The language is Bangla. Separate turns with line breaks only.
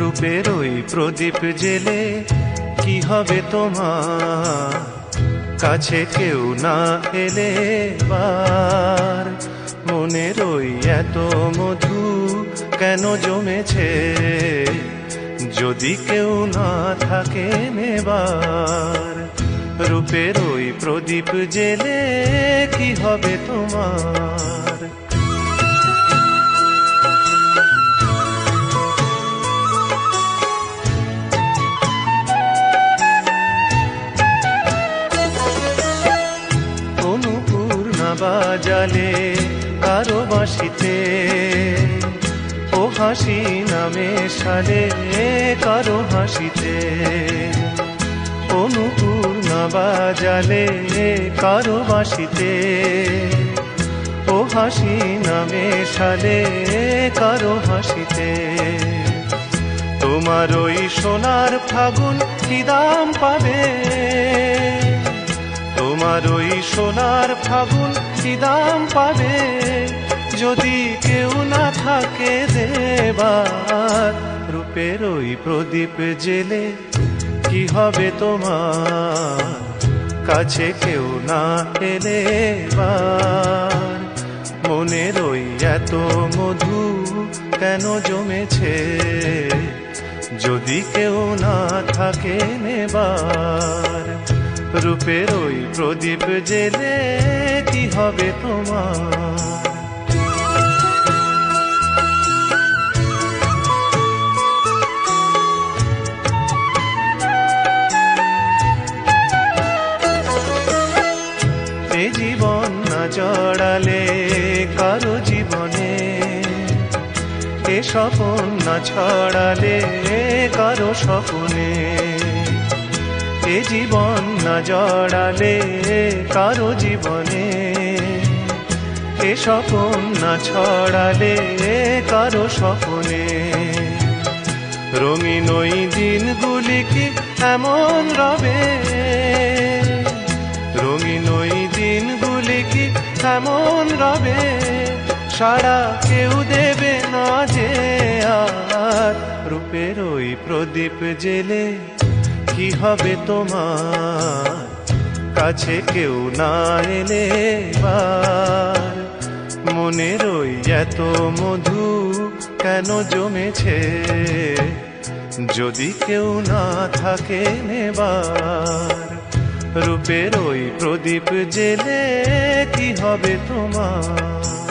রূপের ওই প্রদীপ জেলে কি হবে তোমার? কাছে কেউ না এলে বার। মনের ওই এত মধু কেন জমেছে? যদি কেউ না থাকে নেবার, রূপের ওই প্রদীপ জেলে কি হবে তোমার? বাজালে কারও বাঁশিতে। ও হাসি নামে সালে কারও হাসিতে। অনুপূর্ণা বাজালে কারও বাঁশিতে। ও হাসি নামে সালে কারও হাসিতে। তোমার ওই সোনার ফাগুন কি দাম পাবে? ওই সোনার ফাগুন কি দাম পাবে। যদি কেউ না থাকে দেবার রূপের ওই প্রদীপ জেলে, কি হবে তোমার? কাছে কেউ না এলে মনের ওই এত মধু কেন জমেছে? যদি কেউ না থাকে নেবার রূপের ওই প্রদীপ জেলে কি হবে তোমার? জীবন না জড়ালে কারও জীবনে? এ স্বপন না ছড়ালে কারও স্বপনে? এ জীবন না জড়ালে কারও জীবনে? এ স্বপন না ছড়ালে কারও স্বপনে? রঙিন ওই দিনগুলি কি এমন রবে। রঙিন ওই দিনগুলি কি এমন রবে সারা কেউ দেবে না যে আর। রূপের ওই প্রদীপ জেলে কি হবে তোমার? কাছে কেউ না এলে মনের ওই এত মধু কেন জমেছে? যদি কেউ না থাকে নেবার, রূপের ওই প্রদীপ জেলে কি হবে তোমার?